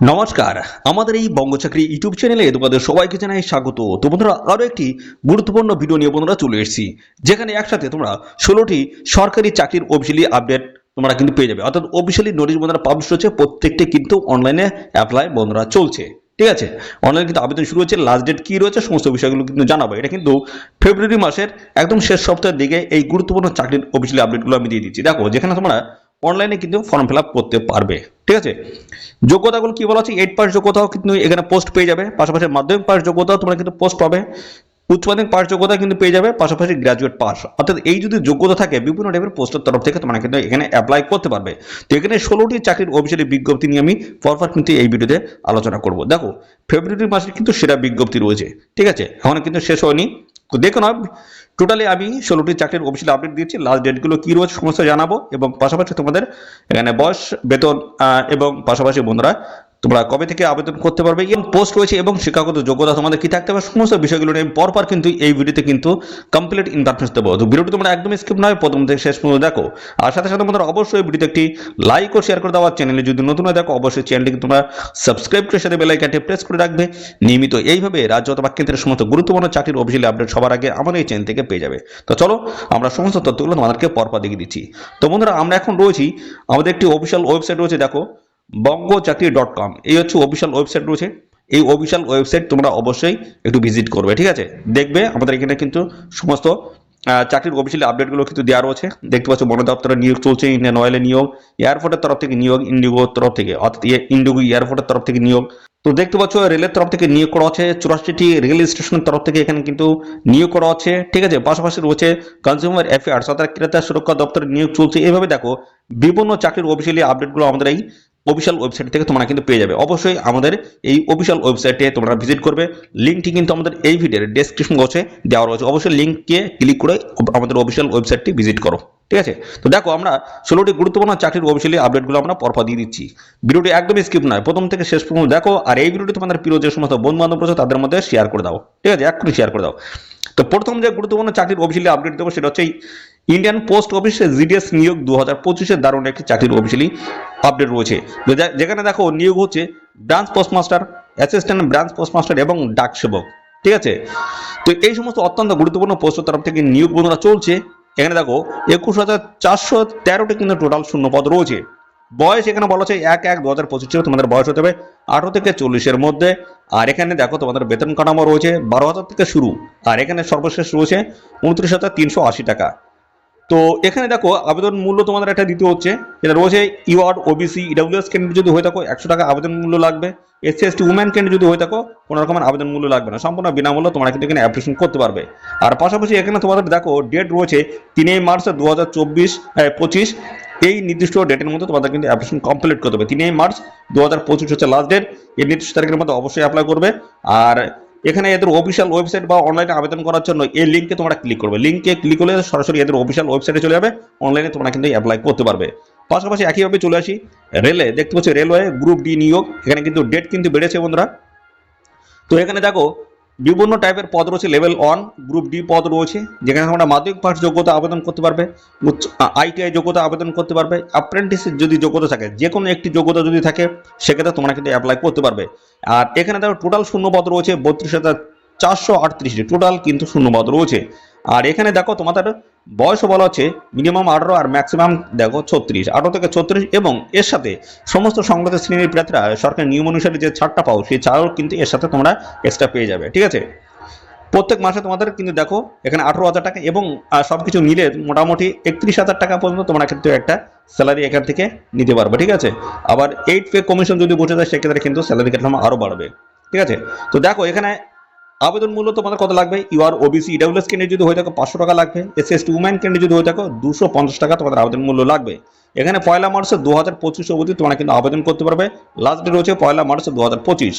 নমস্কার, আমাদের এই বঙ্গচাকরি ইউটিউব চ্যানেলে তোমাদের সবাইকে জানাই স্বাগত। তো বন্ধুরা আরও একটি গুরুত্বপূর্ণ ভিডিও নিয়ে বন্ধুরা চলে এসেছি, যেখানে একসাথে তোমরা ষোলোটি সরকারি চাকরির অফিসিয়ালি আপডেট তোমরা কিন্তু পেয়ে যাবে। অর্থাৎ অফিসিয়ালি নোটিশ বন্ধুরা পাবলিশ হচ্ছে, প্রত্যেকটি কিন্তু অনলাইনে অ্যাপ্লাই বন্ধুরা চলছে। ঠিক আছে? অনলাইনে কিন্তু আবেদন শুরু হচ্ছে লাস্ট ডেট কী রয়েছে, সমস্ত বিষয়গুলো কিন্তু জানাব। এটা কিন্তু ফেব্রুয়ারি মাসের একদম শেষ সপ্তাহের দিকে এই গুরুত্বপূর্ণ চাকরির অফিসিয়ালি আপডেটগুলো আমি দিয়ে দিচ্ছি। দেখো, যেখানে তোমরা অনলাইনে কিন্তু ফর্ম ফিল করতে পারবে, ঠিক আছে? যোগ্যতাগুলো কি বলা আছে এইট পাস যোগ্যতাও কিন্তু এখানে পোস্ট পেয়ে যাবে, পাশাপাশি মাধ্যমিক পাস যোগ্যতাও তোমরা কিন্তু পোস্ট পাবে, উচ্চ মাধ্যমিক পাস যোগ্যতা কিন্তু পেয়ে যাবে, পাশাপাশি গ্রাজুয়েট পাস অর্থাৎ এই যদি যোগ্যতা থাকে, বিভিন্ন টাইপের পোস্টের তরফ থেকে তোমরা কিন্তু এখানে অ্যাপ্লাই করতে পারবে। তো এখানে ষোলোটি চাকরির অফিসিয়ালি বিজ্ঞপ্তি নিয়ে আমি পরপর কিন্তু এই ভিডিওতে আলোচনা করব। দেখো ফেব্রুয়ারি মাসের কিন্তু সেরা বিজ্ঞপ্তি রয়েছে, ঠিক আছে? এখন কিন্তু শেষ হয়নি। তো দেখুন টোটালি আমি ষোলোটি চাকরির অফিসিয়াল আপডেট দিয়েছি। লাস্ট ডেটগুলো কী রয়েছে সমস্ত জানাব এবং পাশাপাশি তোমাদের এখানে বয়স বেতন এবং পাশাপাশি বন্ধুরা তোমরা কবে থেকে আবেদন করতে পারবে এবং পোস্ট রয়েছে এবং শিক্ষাগত যোগ্যতা তোমাদের কি থাকতে হবে সমস্ত বিষয়গুলো নিয়ে পরপর কিন্তু এই ভিডিওতে কিন্তু কমপ্লিট ইনফরমেশন দেবো। তো ভিডিওটি তোমরা একদম স্কিপ নয়, প্রথম থেকে শেষ পর্যন্ত দেখো। আর সাথে সাথে তোমরা অবশ্যই ভিডিওতে একটি লাইক ও শেয়ার করে দেওয়ার চ্যানেলে যদি নতুন দেখো অবশ্যই চ্যানেলটিকে তোমরা সাবস্ক্রাইব করে সাথে বেলাইকানটি প্রেস করে রাখবে। নিয়মিত এইভাবে রাজ্য অথবা কেন্দ্রের সমস্ত গুরুত্বপূর্ণ চাকরির অফিসিয়ালি আপডেট সবার আগে আমাদের এই চ্যানেল থেকে পেয়ে যাবে। তো চলো, আমরা সমস্ত তথ্যগুলো তোমাদেরকে পরপর দেখিয়ে দিচ্ছি। তো বন্ধুরা, আমরা এখন রয়েছি, আমাদের একটি অফিসিয়াল ওয়েবসাইট রয়েছে, দেখো। বঙ্গচাকরি ডট কম এই হচ্ছে অফিসিয়াল ওয়েবসাইট রয়েছে। এই অফিসিয়াল ওয়েবসাইট তোমরা অবশ্যই একটু ভিজিট করবে, ঠিক আছে? দেখবে আমাদের এখানে কিন্তু সমস্ত চাকরির অফিসিয়ালি আপডেটগুলো কিন্তু দেওয়া রয়েছে। দেখতে পাচ্ছ, বন দপ্তরে নিয়োগ চলছে ইন্ডিয়ান অয়েলে নিয়োগ এয়ারপোর্টের তরফ থেকে নিয়োগ ইন্ডিগোর তরফ থেকে, অর্থাৎ ইন্ডিগো এয়ারপোর্টের তরফ থেকে নিয়োগ। তো দেখতে পাচ্ছ রেলের তরফ থেকে নিয়োগ করা আছে চুরাশিটি রেল স্টেশনের তরফ থেকে এখানে কিন্তু নিয়োগ করা আছে ঠিক আছে? পাশাপাশি রয়েছে কনজিউমার অ্যাফেয়ার্স অর্থাৎ ক্রেতা সুরক্ষা দপ্তরের নিয়োগ চলছে। এইভাবে দেখো, বিভিন্ন চাকরির অফিসিয়ালি আপডেটগুলো আমাদের এই অফিসিয়াল ওয়েবসাইট থেকে তোমরা কিন্তু পেয়ে যাবে। অবশ্যই আমাদের এই অফিসিয়াল ওয়েবসাইটে তোমরা ভিজিট করবে। লিঙ্কটি কিন্তু আমাদের এই ভিডিওর ডেসক্রিপশন বক্সে দেওয়া রয়েছে। অবশ্যই লিঙ্ককে ক্লিক করে আমাদের অফিসিয়াল ওয়েবসাইটটি ভিজিট করো। ঠিক আছে? তো দেখো আমরা ষোলোটি গুরুত্বপূর্ণ চাকরির অফিসিয়ালি আপডেটগুলো আমরা পরপর দিয়ে দিচ্ছি। ভিডিওটি একদমই স্কিপ নয়। প্রথম থেকে শেষ পর্যন্ত দেখো আর এই ভিডিওটি তোমাদের প্রিয় যে সমস্ত বন্ধু বান্ধব রয়েছে, তাদের মধ্যে শেয়ার করে দাও। ঠিক আছে? এক্ষুনি শেয়ার করে দাও। তো প্রথম যে গুরুত্বপূর্ণ চাকরির অফিসিয়ালি আপডেট দেবো, সেটা হচ্ছে ইন্ডিয়ান পোস্ট অফিসে জিডিএস নিয়োগ দু হাজার পঁচিশের দারুণ একটি চাকরির অফিসিয়ালি আপডেট রয়েছে। যেখানে দেখো, নিয়োগ হচ্ছে branch postmaster assistant branch postmaster এবং ডাক সেবক। ঠিক আছে? তো এই সমস্ত অত্যন্ত গুরুত্বপূর্ণ পোস্টের তরফ থেকে নিয়োগ বন্ধুরা চলছে। এখানে দেখো, একুশ হাজার চারশো তেরোটি কিন্তু টোটাল শূন্যপদ রয়েছে। বয়স এখানে বলা হচ্ছে এক এক দু হাজার পঁচিশ তোমাদের বয়স হতে হবে আঠারো থেকে চল্লিশের মধ্যে। আর এখানে দেখো, তোমাদের বেতন কাঠামো রয়েছে বারো হাজার থেকে শুরু। আর এখানে সর্বশেষ রয়েছে উনত্রিশ হাজার তিনশো আশি টাকা। তো এখানে দেখো আবেদন মূল্য তোমাদের একটা দিতে হচ্ছে। যেটা রয়েছে ইউআর, ওবিসি, ইডাব্লিউএস ক্যান্ডিডেট যদি হয়ে থাকো, একশো টাকা আবেদন মূল্য লাগবে। এসসি, এসটি উম্যান ক্যান্ডিডেট যদি হয়ে থাকো, কোনো রকমের আবেদন মূল্য লাগবে না। সম্পূর্ণ বিনামূল্য তোমরা কিন্তু এখানে অ্যাপ্লিকেশন করতে পারবে। আর পাশাপাশি এখানে তোমাদের দেখো ডেট রয়েছে তিনই মার্চ দু হাজার চব্বিশ পঁচিশ। এই নির্দিষ্ট ডেটের মধ্যে তোমাদের কিন্তু অ্যাপ্লিকেশন কমপ্লিট করতে হবে। তিনই মার্চ দু হাজার পঁচিশ হচ্ছে লাস্ট ডেট এই নির্দিষ্ট তারিখের মধ্যে অবশ্যই অ্যাপ্লাই করবে। আর এখানে এদের অফিসিয়াল ওয়েবসাইট বা অনলাইনে আবেদন করার জন্য এই লিঙ্কে তোমরা ক্লিক করবে। লিঙ্কে ক্লিক করলে সরাসরি এদের অফিসিয়াল ওয়েবসাইটে চলে যাবে। অনলাইনে তোমরা কিন্তু অ্যাপ্লাই করতে পারবে। পাশাপাশি একইভাবে চলে আসি রেলে দেখতে পাচ্ছি রেলওয়ে গ্রুপ ডি নিয়োগ। এখানে কিন্তু ডেট কিন্তু বেড়েছে বন্ধুরা। তো এখানে দেখো বিভিন্ন টাইপের পদ রয়েছে লেভেল ওয়ান গ্রুপ ডি পদ রয়েছে, যেখানে আমরা মাধ্যমিক পাস যোগ্যতা আবেদন করতে পারবে আইটিআই যোগ্যতা আবেদন করতে পারবে অ্যাপ্রেন্টিসের যদি যোগ্যতা থাকে যে কোনো একটি যোগ্যতা যদি থাকে, সেক্ষেত্রে তোমরা কিন্তু অ্যাপ্লাই করতে পারবে। আর এখানে দেখো টোটাল শূন্যপদ রয়েছে, বত্রিশ হাজার চারশো আটত্রিশটি টোটাল কিন্তু শূন্যপদ রয়েছে। আর এখানে দেখো তোমাদের বয়সও বলা হচ্ছে মিনিমাম আঠারো আর ম্যাক্সিমাম দেখো ছত্রিশ। আঠারো থেকে ছত্রিশ এবং এর সাথে সমস্ত সংগঠিত শ্রেণির প্রার্থীরা সরকারের নিয়ম অনুসারে যে ছাড়টা পাও, সেই ছাড়ও কিন্তু এর সাথে তোমরা এক্সট্রা পেয়ে যাবে, ঠিক আছে? প্রত্যেক মাসে তোমাদের কিন্তু দেখো এখানে আঠারো হাজার টাকা এবং সব কিছু মিলে মোটামুটি একত্রিশ হাজার টাকা পর্যন্ত তোমরা কিন্তু একটা স্যালারি এখান থেকে নিতে পারবে, ঠিক আছে? আবার এইট পে কমিশন যদি বসে যায়, সেক্ষেত্রে কিন্তু স্যালারি কাঠামো আরও বাড়বে, ঠিক আছে? তো দেখো এখানে আবেদন মূল্য তোমাদের কত লাগবে? ইউআর ওবিসি ইডাব্লিউএস ক্যান্ডিডেট যদি হয়ে থাকো পাঁচশো টাকা লাগবে। S S T woman candidate যদি হয়ে থাকো দুশো পঞ্চাশ টাকা তোমাদের আবেদন মূল্য লাগবে। এখানে পয়লা মার্চ দু হাজার পঁচিশ অবধি তোমরা কিন্তু আবেদন করতে পারবে। লাস্ট ডেট রয়েছে পয়লা মার্চ দু হাজার পঁচিশ।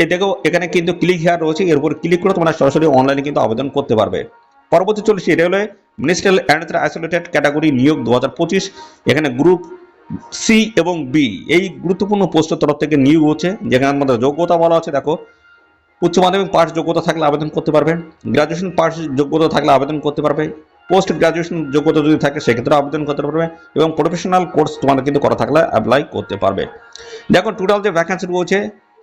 এই দেখো, এখানে কিন্তু ক্লিক হেয়ার রয়েছে। এর উপর ক্লিক করে তোমরা সরাসরি অনলাইনে কিন্তু আবেদন করতে পারবে। পরবর্তী চলেছে এটা হলো মিনিস্ট্রিয়াল অ্যান্ড আইসোলেটেড ক্যাটাগরি নিয়োগ দু হাজার পঁচিশ। এখানে গ্রুপ সি এবং বি এই গুরুত্বপূর্ণ পোস্টের তরফ থেকে নিয়োগ হচ্ছে। যেখানে আমাদের যোগ্যতা বলা আছে, দেখো। উচ্চ মাধ্যমিক পাস যোগ্যতা থাকলে আবেদন করতে পারবে গ্রাজুয়েশন পাস যোগ্যতা থাকলে আবেদন করতে পারবে পোস্ট গ্রাজুয়েশন যোগ্যতা যদি থাকে সেক্ষেত্রে আবেদন করতে পারবে এবং প্রফেশনাল কোর্স তোমাদের কিন্তু করা থাকলে অ্যাপ্লাই করতে পারবে। দেখো টোটাল যে ভ্যাকান্সি রয়েছে,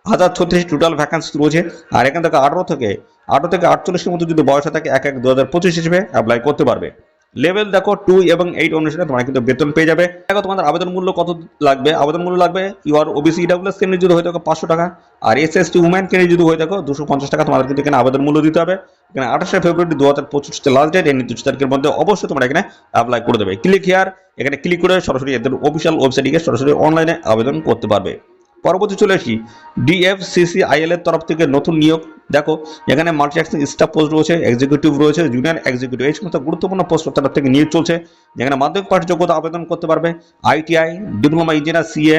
হাজার ছত্রিশ টোটাল ভ্যাকান্সি রয়েছে, আর এখান থেকে আঠারো থেকে আঠারো থেকে আটচল্লিশের মধ্যে যদি বয়স থাকে, এক এক দু হাজার পঁচিশ হিসেবে অ্যাপ্লাই করতে পারবে। লেভেল দেখো টু এবং এইট অনুসারে তোমরা কিন্তু বেতন পেয়ে যাবে। দেখো তোমাদের আবেদন মূল্য কত লাগবে? আবেদন মূল্য লাগবে ইউআর ওবিসি ডাব্লিউএস কেন্দ্রে যদি হয়ে থাকো পাঁচশো টাকা, আর এস এস টি উম্যান কেন্দ্রে যদি হয়ে থাকো দুশো পঞ্চাশ টাকা তোমাদের কিন্তু এখানে আবেদন মূল্য দিতে হবে। এখানে আঠাশে ফেব্রুয়ারি দু হাজার পঁচিশ লাস্ট ডেট এই নির্দিষ্ট তারিখের মধ্যে অবশ্যই তোমরা এখানে অ্যাপ্লাই করে দেবে। ক্লিক হিয়ার এখানে ক্লিক করে সরাসরি এদের অফিসিয়াল ওয়েবসাইটে গিয়ে সরাসরি অনলাইনে আবেদন করতে পারবে। পরবর্তী চলে আসি ডিএফসিসিআইএল এর তরফ থেকে নতুন নিয়োগ দেখো, এখানে মাল্টি অ্যাকশন স্টাফ পোস্ট রয়েছে এক্সিকিউটিভ রয়েছে জুনিয়র এক্সিকিউটিভ এই সমস্ত গুরুত্বপূর্ণ পোস্ট তরফ থেকে নিয়োগ চলছে, যেখানে মাধ্যমিক পাঠ যোগ্যতা আবেদন করতে পারবে ITI diploma engineer CA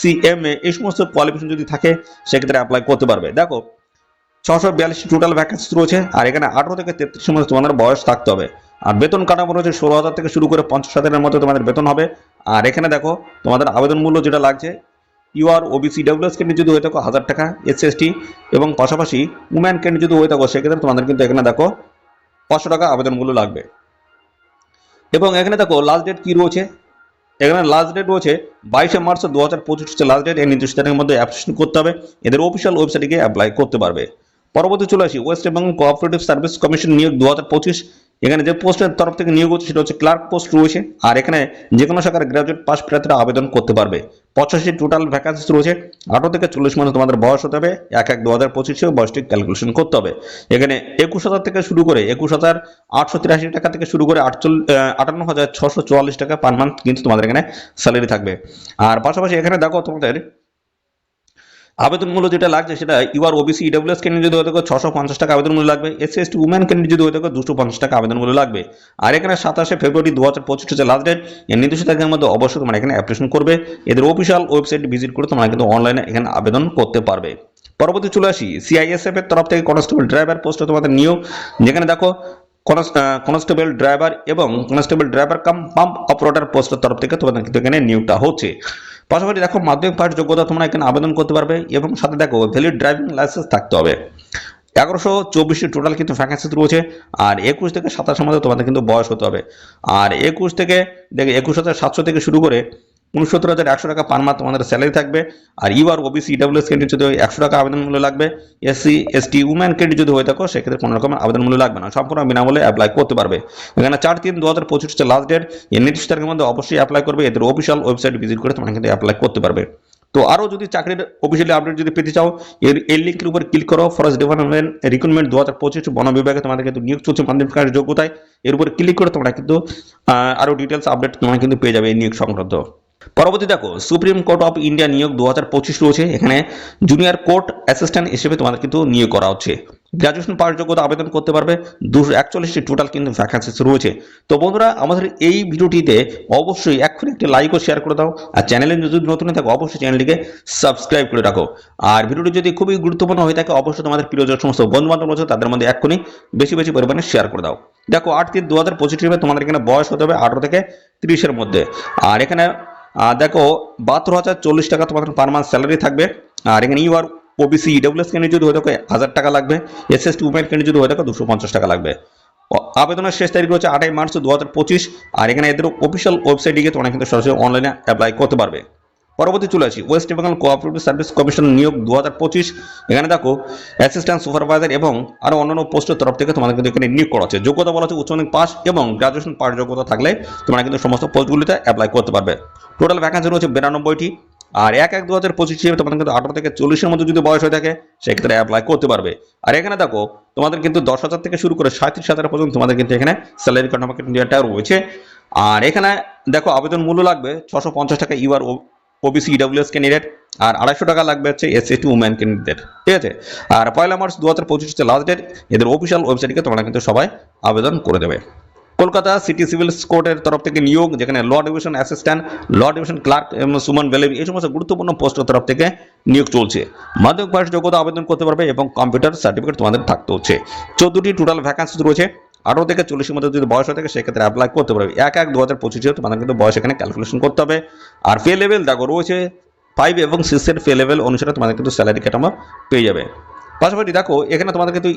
CMA এই সমস্ত কোয়ালিফিকেশন যদি থাকে, সেক্ষেত্রে অ্যাপ্লাই করতে পারবে। দেখো, ছশো বিয়াল্লিশটি টোটাল ভ্যাকেন্সি রয়েছে, আর এখানে আঠারো থেকে তেত্রিশ মধ্যে তোমাদের বয়স থাকতে হবে। আর বেতন কাঠামো রয়েছে, ষোলো হাজার থেকে শুরু করে পঞ্চাশ হাজারের মধ্যে তোমাদের বেতন হবে। আর এখানে দেখো, তোমাদের আবেদন মূল্য যেটা লাগছে ইউআর ওবিসি ডাব্লিউএস কেন্দ্রে যদি হয়ে থাকো হাজার টাকা এসএসটি এবং পাশাপাশি উম্যান কেন্দ্রে যদি হয়ে থাকো, সেক্ষেত্রে তোমাদের কিন্তু এখানে দেখো পাঁচশো টাকা আবেদন মূল্য লাগবে। এবং এখানে দেখো লাস্ট ডেট কী রয়েছে? এখানে লাস্ট ডেট রয়েছে বাইশে মার্চ দু হাজার পঁচিশ, হচ্ছে লাস্ট ডেট এই নির্দিষ্ট তারিখের মধ্যে অ্যাপ্লিকেশন করতে হবে। এদের অফিসিয়াল ওয়েবসাইটে গিয়ে অ্যাপ্লাই করতে পারবে। পরবর্তী চলে আসি West Bengal cooperative service commission নিয়োগ দু হাজার পঁচিশ। এখানে যে পোস্টের তরফ থেকে নিয়োগ হচ্ছে সেটা হচ্ছে ক্লার্ক পোস্ট রয়েছে আর এখানে যে কোনো শাখার গ্রাজুয়েট পাস প্রার্থীরা আবেদন করতে পারবে। পঁচাশি টোটাল ভ্যাকান্সি রয়েছে আঠারো থেকে চল্লিশ মধ্যে তোমাদের বয়স হতে হবে। এক এক দু হাজার পঁচিশে বয়সটি ক্যালকুলেশন করতে হবে। এখানে একুশ হাজার থেকে শুরু করে একুশ হাজার আটশো তিরাশি টাকা থেকে শুরু করে আটচল্লিশ আটান্ন হাজার ছশো চুয়াল্লিশ টাকা পার মান্থ কিন্তু তোমাদের এখানে স্যালারি থাকবে। আর পাশাপাশি এখানে দেখো তোমাদের আবেদন মূল্য যেটা লাগছে সেটা ইউআর ওবিসি ইডব্লিউএস কেন্দ্রে যদি হয়ে থাকে ছশো পঞ্চাশ টাকা আবেদন মূল্য লাগবে। এসসি এসটি উম্যান কেন্দ্রে যদি হয়ে থাকে দুশো পঞ্চাশ টাকা আবেদন মূল্য লাগবে। আর এখানে সাতাশে ফেব্রুয়ারি দু হাজার পঁচিশ হচ্ছে লাস্ট ডেট এর নির্দিষ্ট তারিখের মধ্যে অবশ্যই তোমরা এখানে অ্যাপ্লিকেশন করবে। এদের অফিসিয়াল ওয়েবসাইট ভিজিট করে তোমরা কিন্তু অনলাইনে এখানে আবেদন করতে পারবে। পরবর্তী চলে আসি। সিআইএসএফ এর তরফ থেকে কনস্টেবল ড্রাইভার পোস্টে তোমাদের নিয়োগ। যেখানে দেখো কনস্টেবল ড্রাইভার এবং constable driver cum pump operator পোস্টের তরফ থেকে তোমাদের কিন্তু এখানে নিয়োগটা হচ্ছে। পাশাপাশি দেখো মাধ্যমিক পাঠ যোগ্যতা তোমরা এখানে আবেদন করতে পারবে এবং সাথে দেখো ভ্যালিড ড্রাইভিং লাইসেন্স থাকতে হবে। এগারোশো চব্বিশটি টোটাল কিন্তু ভ্যাকেন্সি রয়েছে, আর একুশ থেকে সাতাশের মধ্যে তোমাদের কিন্তু বয়স হতে হবে। আর একুশ থেকে, দেখে একুশ হাজার সাতশো থেকে শুরু করে উনসত্তর হাজার একশো টাকা পার মাস তোমাদের স্যালারি থাকবে। আর ইউআর ওবিসি ডাব্লিউএস ক্যান্ডিডেট যদি একশো টাকা আবেদন মূল্য লাগবে। এসসি এসটি উম্যান ক্যান্ডিডেট যদি হয়ে থাকো, সেক্ষেত্রে কোনো রকম আবেদন মূল্য লাগবে না। সম্পূর্ণ বিনামূল্যে অ্যাপ্লাই করতে পারবে। এখানে চার তিন দু হাজার পঁচিশ হচ্ছে লাস্ট ডেট এর নির্দিষ্ট তারিখের মধ্যে অবশ্যই অ্যাপ্লাই করবে। এদের অফিসিয়াল ওয়েবসাইট ভিজিট করে তোমরা কিন্তু অ্যাপ্লাই করতে পারবে। তো আরও যদি চাকরির অফিসিয়ালি আপডেট যদি পেতে চাও, এর এই লিঙ্কের উপর ক্লিক করো। ফরেস্ট ডিপার্টমেন্ট রিক্রুটমেন্ট দু হাজার পঁচিশ বন বিভাগে তোমাদের কিন্তু নিয়োগ চলছে মাধ্যমিক যোগ্যতায়। এর উপর ক্লিক করে তোমরা কিন্তু আরও ডিটেলস আপডেট তোমরা কিন্তু পেয়ে যাবে এই নিয়োগ সংক্রান্ত। পরবর্তী দেখো সুপ্রিম কোর্ট অফ ইন্ডিয়া নিয়োগ দু হাজার পঁচিশ রয়েছে। এখানে জুনিয়র কোর্ট অ্যাসিস্ট্যান্ট হিসেবে তোমাদের কিন্তু নিয়োগ করা হচ্ছে। গ্রাজুয়েশন পাস যোগ্যতা আবেদন করতে পারবে। দুশো একচল্লিশটি টোটাল কিন্তু ভ্যাকান্সিস রয়েছে। তো বন্ধুরা, আমাদের এই ভিডিওটিতে অবশ্যই এক্ষুনি একটি লাইক ও শেয়ার করে দাও। আর চ্যানেলে যদি নতুন থাকো, অবশ্যই চ্যানেলটিকে সাবস্ক্রাইব করে রাখো। আর ভিডিওটি যদি খুবই গুরুত্বপূর্ণ হয়ে থাকে, অবশ্যই তোমাদের প্রিয় যে সমস্ত বন্ধু বান্ধব রয়েছে, তাদের মধ্যে এক্ষুনি বেশি বেশি পরিমাণে শেয়ার করে দাও। দেখো, আট তিন দু হাজার পঁচিশ তোমাদের এখানে বয়স হতে হবে আঠারো থেকে তিরিশের মধ্যে। আর এখানে দেখো, বাহাত্তর হাজার চল্লিশ টাকা তোমাদের পার মান্থ স্যালারি থাকবে। আর এখানে U R OBC EWS candidate যদি হয়ে থাকে হাজার টাকা লাগবে। S S T women candidate যদি হয়ে থাকে দুশো পঞ্চাশ টাকা লাগবে। আবেদনের শেষ তারিখ হচ্ছে আঠাই মার্চ দু হাজার পঁচিশ। আর এখানে এদের অফিসিয়াল ওয়েবসাইটে গিয়ে তোমরা কিন্তু সরাসরি অনলাইনে অ্যাপ্লাই করতে পারবে। পরবর্তী চলে আসি। West Bengal cooperative service commission নিয়োগ দু হাজার পঁচিশ। এখানে দেখো অ্যাসিস্ট্যান্ট সুপারভাইজার এবং আরও অন্যান্য পোস্টের তরফ থেকে তোমাদের কিন্তু এখানে নিয়োগ করা হচ্ছে। যোগ্যতা বলা হচ্ছে উচ্চ মাধ্যমিক পাস এবং গ্রাজুয়েশন পাস যোগ্যতা থাকলে তোমরা কিন্তু সমস্ত পোস্টগুলিতে অ্যাপ্লাই করতে পারবে। টোটাল ভ্যাকান্সি রয়েছে বিরানব্বইটি। আর এক এক দু হাজার পঁচিশে তোমাদের কিন্তু আঠারো থেকে চল্লিশের মধ্যে যদি বয়স হয়ে থাকে, সেক্ষেত্রে অ্যাপ্লাই করতে পারবে। আর এখানে দেখো, তোমাদের কিন্তু দশ হাজার থেকে শুরু করে সাঁত্রিশ হাজার পর্যন্ত তোমাদের কিন্তু এখানে স্যালারি কাঠামো ইন্ডিয়াটা রয়েছে। আর এখানে দেখো, আবেদন মূল্য লাগবে ছশো পঞ্চাশ টাকা ইউআর ওবিসি ইডব্লিউএস ক্যান্ডিডেট আর আড়াইশো টাকা লাগবে হচ্ছে S S T woman candidate ঠিক আছে? আর পয়লা মার্চ দু হাজার পঁচিশ হচ্ছে লাস্ট ডেট এদের অফিসিয়াল ওয়েবসাইটকে তোমরা কিন্তু সবাই আবেদন করে দেবে। কলকাতা সিটি সিভিল কোর্টের তরফ থেকে নিয়োগ, যেখানে law division assistant law division clerk এবং সুমন ভ্যালি এই সমস্ত গুরুত্বপূর্ণ পোস্টের তরফ থেকে নিয়োগ চলছে। মাধ্যমিক পাশ যোগ্যতা আবেদন করতে পারবে এবং কম্পিউটার সার্টিফিকেট তোমাদের থাকতে হচ্ছে। চোদ্দটি টোটাল ভ্যাকান্সি রয়েছে। আঠারো থেকে চল্লিশের মধ্যে যদি বয়স হয়ে থাকে, সেক্ষেত্রে অ্যাপ্লাই করতে পারবে। এক এক দু হাজার পঁচিশে তোমাদের কিন্তু বয়স এখানে ক্যালকুলেশন করতে হবে। আর পে লেভেল দেখো, রয়েছে ফাইভ এবং সিক্সের পে লেভেল অনুসারে তোমাদের কিন্তু স্যালারি কাঠামো পেয়ে যাবে। পাশাপাশি দেখো, এখানে তোমাদের কিন্তু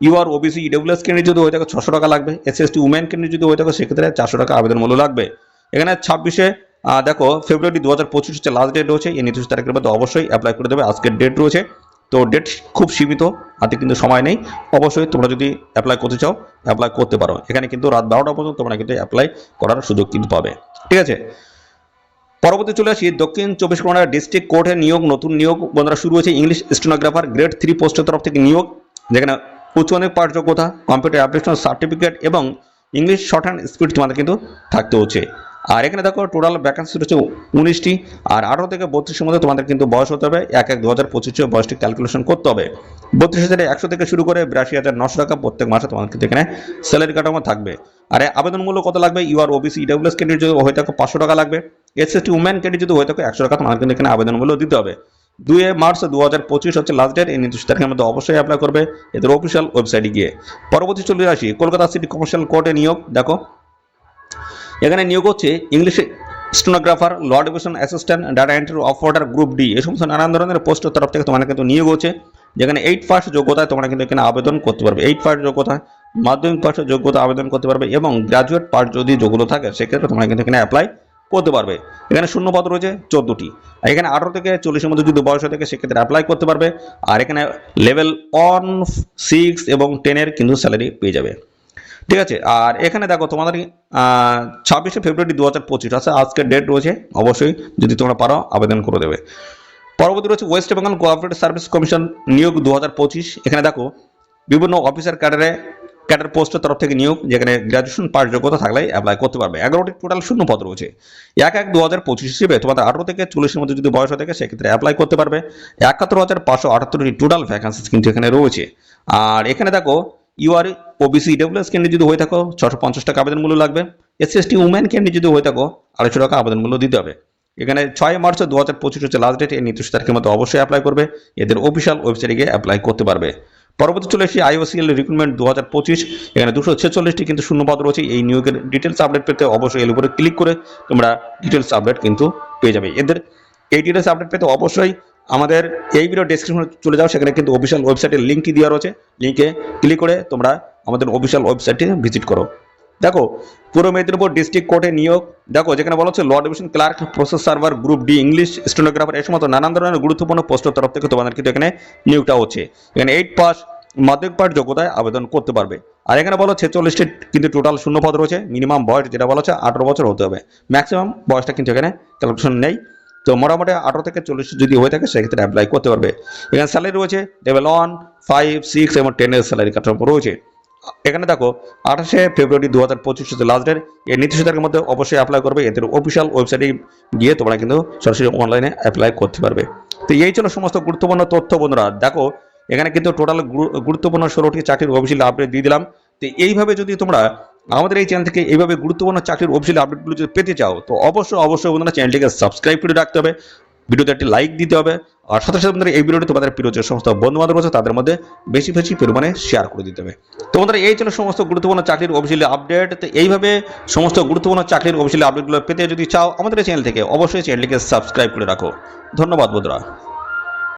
ইউআর ওবিসি ইডব্লিউএস ক্যান্ডিডেট যদি হয়ে থাকে, ছশো টাকা লাগবে। S S T women candidate যদি হয়ে থাকে, সেক্ষেত্রে চারশো টাকা আবেদন মূল্য লাগবে। এখানে ছাব্বিশে দেখো ফেব্রুয়ারি দু হাজার পঁচিশ হচ্ছে লাস্ট ডেট রয়েছে। এই নির্দিষ্ট তারিখের মধ্যে অবশ্যই অ্যাপ্লাই করে দেবে। আজকের ডেট রয়েছে। তো ডেট খুব সীমিত, হাতে কিন্তু সময় নেই। অবশ্যই তোমরা যদি অ্যাপ্লাই করতে চাও অ্যাপ্লাই করতে পারো। এখানে কিন্তু রাত বারোটা পর্যন্ত তোমরা কিন্তু অ্যাপ্লাই করার সুযোগ কিন্তু পাবে। ঠিক আছে? পরবর্তী চলে আসি, দক্ষিণ চব্বিশ পরগনা ডিস্ট্রিক্ট কোর্টে নিয়োগ, নতুন নিয়োগ বন্ধুরা শুরু হয়েছে। ইংলিশ স্টেনোগ্রাফার গ্রেড থ্রি পোস্টের তরফ থেকে নিয়োগ, যেখানে উচ্চ অনেক পাঠযোগ্যতা কম্পিউটার অ্যাপ্লিকেশন সার্টিফিকেট এবং ইংলিশ শর্ট হ্যান্ড স্পিড তোমাদের কিন্তু থাকতে হচ্ছে। আর এখানে দেখো টোটাল ভ্যাকান্সি রয়েছে উনিশটি, আর আঠারো থেকে বত্রিশের মধ্যে তোমাদের কিন্তু বয়স হতে হবে, এক এক দু হাজার পঁচিশে বয়সটি ক্যালকুলেশন করতে হবে। বত্রিশ হাজার একশো থেকে শুরু করে বিরাশি হাজার নশো টাকা প্রত্যেক মাসে তোমাদের কিন্তু এখানে স্যালারি কাঠামো থাকবে। আর আবেদন মূল্য কত লাগবে? ইউআর ওবিসি ইডব্লিউএস ক্যান্ডিডেট যদি হয়ে থাকো পাঁচশো টাকা লাগবে। S S T woman candidate যদি হয়ে থাকো একশো টাকা তোমাদের কিন্তু এখানে আবেদন মূল্য দিতে হবে। দুই মার্চ দু হাজার পঁচিশ হচ্ছে লাস্ট ডেট এই নির্দিষ্ট তারিখের মধ্যে অবশ্যই অ্যাপ্লাই করবে এদের অফিসিয়াল ওয়েবসাইটে গিয়ে। পরবর্তী চলে আসি, কলকাতা সিটি কমার্শিয়াল কোর্টে নিয়োগ, দেখো। এখানে নিয়োগ হচ্ছে ইংলিশে stenographer, law division assistant, data entry operator group D এই সমস্ত নানান ধরনের পোস্টের তরফ থেকে তোমাদের কিন্তু নিয়োগ হচ্ছে, যেখানে এইট পাস যোগ্যতায় তোমরা কিন্তু এখানে আবেদন করতে পারবে। এইট পাস যোগ্যতায় মাধ্যমিক পাশের যোগ্যতা আবেদন করতে পারবে এবং গ্রাজুয়েট পাস যদি যোগ্যতা থাকে, সেক্ষেত্রে তোমরা কিন্তু এখানে অ্যাপ্লাই করতে পারবে। এখানে শূন্যপদ রয়েছে চোদ্দোটি। আর এখানে আঠারো থেকে চল্লিশের মধ্যে যদি বয়স থাকে, সেক্ষেত্রে অ্যাপ্লাই করতে পারবে। আর এখানে লেভেল ওয়ান সিক্স এবং টেনের কিন্তু স্যালারি পেয়ে যাবে। ঠিক আছে? আর এখানে দেখো তোমাদের ছাব্বিশে ফেব্রুয়ারি দু হাজার পঁচিশ আছে আজকের ডেট রয়েছে, অবশ্যই যদি তোমরা পারো, আবেদন করে দেবে। পরবর্তী রয়েছে West Bengal cooperative service commission নিয়োগ দু হাজার পঁচিশ। এখানে দেখো, বিভিন্ন অফিসার ক্যাডারে ক্যাডার পোস্টের তরফ থেকে নিয়োগ, যেখানে গ্র্যাজুয়েশন পাস যোগ্যতা থাকলে অ্যাপ্লাই করতে পারবে। এগারোটি টোটাল শূন্য পদ রয়েছে। এক এক দু হাজার পঁচিশ হিসেবে তোমাদের আঠারো থেকে চল্লিশের মধ্যে যদি বয়স হয়ে থাকে, সেক্ষেত্রে অ্যাপ্লাই করতে পারবে। একাত্তর হাজার পাঁচশো আটাত্তরটি টোটাল ভ্যাকান্সিস কিন্তু এখানে রয়েছে। আর এখানে দেখো ইউআর ওবিসি ডব্লিউএস ক্যান্ডিডেট যদি হয়ে থাকো, ছশো পঞ্চাশ টাকা আবেদন মূল্য লাগবে। S S T woman candidate যদি হয়ে থাকো, আড়াইশো টাকা আবেদন মূল্য দিতে হবে। এখানে ছয় মার্চ দু হাজার পঁচিশ হচ্ছে লাস্ট ডেট এই নির্দিষ্ট তারিখের মধ্যে অবশ্যই অ্যাপ্লাই করবে। এদের অফিসিয়াল ওয়েবসাইটে গিয়ে অ্যাপ্লাই করতে পারবে। পরবর্তী চলে এসেছি আইওসিএল রিক্রুটমেন্ট দু হাজার পঁচিশ। এখানে দুশো ছেচল্লিশটি কিন্তু শূন্যপদ রয়েছে। এই নিয়োগের ডিটেলস আপডেট পেতে অবশ্যই এর উপরে ক্লিক করে তোমরা ডিটেলস আপডেট কিন্তু পেয়ে যাবে। এদের এই ডিটেলস আপডেট পেতে অবশ্যই আমাদের এই ভিডিও ডেসক্রিপশনে চলে যাও, সেখানে কিন্তু অফিসিয়াল ওয়েবসাইটের লিঙ্কটি দেওয়া রয়েছে। লিঙ্কে ক্লিক করে তোমরা আমাদের অফিসিয়াল ওয়েবসাইটে ভিজিট করো। দেখো, পূর্ব মেদিনীপুর ডিস্ট্রিক্ট কোর্টে নিয়োগ। দেখো, যেখানে বলা হচ্ছে law division clerk process server group D English stenographer এই সমস্ত নানান ধরনের গুরুত্বপূর্ণ পোস্টের তরফ থেকে তোমাদের কিন্তু এখানে নিয়োগটা হচ্ছে। এখানে এইট পাস মাধ্যমিক পাঠ যোগ্যতায় আবেদন করতে পারবে। আর এখানে বলো ছেচল্লিশটি কিন্তু টোটাল শূন্য পদ রয়েছে। মিনিমাম বয়স, যেটা বলা হচ্ছে, আঠারো বছর হতে হবে। ম্যাক্সিমাম বয়সটা কিন্তু এখানে ক্যালকুলেশন নেই। তো মোটামুটি আঠারো থেকে চল্লিশ যদি হয়ে থাকে, সেক্ষেত্রে অ্যাপ্লাই করতে পারবে। এখানে স্যালারি রয়েছে লেভেল ওয়ান ফাইভ সিক্স এবং টেনের স্যালারি কাঠামো রয়েছে। এখানে দেখো, আঠাশে ফেব্রুয়ারি দু হাজার পঁচিশ হচ্ছে লাস্ট ডেট এই তারিখের মধ্যে অবশ্যই অ্যাপ্লাই করবে। এদের অফিসিয়াল ওয়েবসাইটে গিয়ে তোমরা কিন্তু সরাসরি অনলাইনে অ্যাপ্লাই করতে পারবে। তো এই ছিল সমস্ত গুরুত্বপূর্ণ তথ্য বন্ধুরা। দেখো, এখানে কিন্তু টোটাল গুরুত্বপূর্ণ ষোলোটি চাকরির অফিসিয়াল আপডেট দিয়ে দিলাম। তো এইভাবে যদি তোমরা আমাদের এই চ্যানেল থেকে এইভাবে গুরুত্বপূর্ণ চাকরির অফিসিয়াল আপডেটগুলো যদি পেতে চাও, তো অবশ্যই অবশ্যই বন্ধুরা চ্যানেলটিকে সাবস্ক্রাইব করে রাখতে হবে, ভিডিওতে একটি লাইক দিতে হবে, আর সাথে সাথে বন্ধুরা এই ভিডিওটি তোমাদের প্রিয় যে সমস্ত বন্ধু বান্ধব আছে তাদের মধ্যে বেশি বেশি পরিমাণে শেয়ার করে দিতে হবে। তো বন্ধুরা, এই ছিল সমস্ত গুরুত্বপূর্ণ চাকরির অফিসিয়াল আপডেট তো এইভাবে সমস্ত গুরুত্বপূর্ণ চাকরির অফিসিয়াল আপডেটগুলো পেতে যদি চাও, আমাদের চ্যানেল থেকে অবশ্যই চ্যানেলটিকে সাবস্ক্রাইব করে রাখো। ধন্যবাদ বন্ধুরা।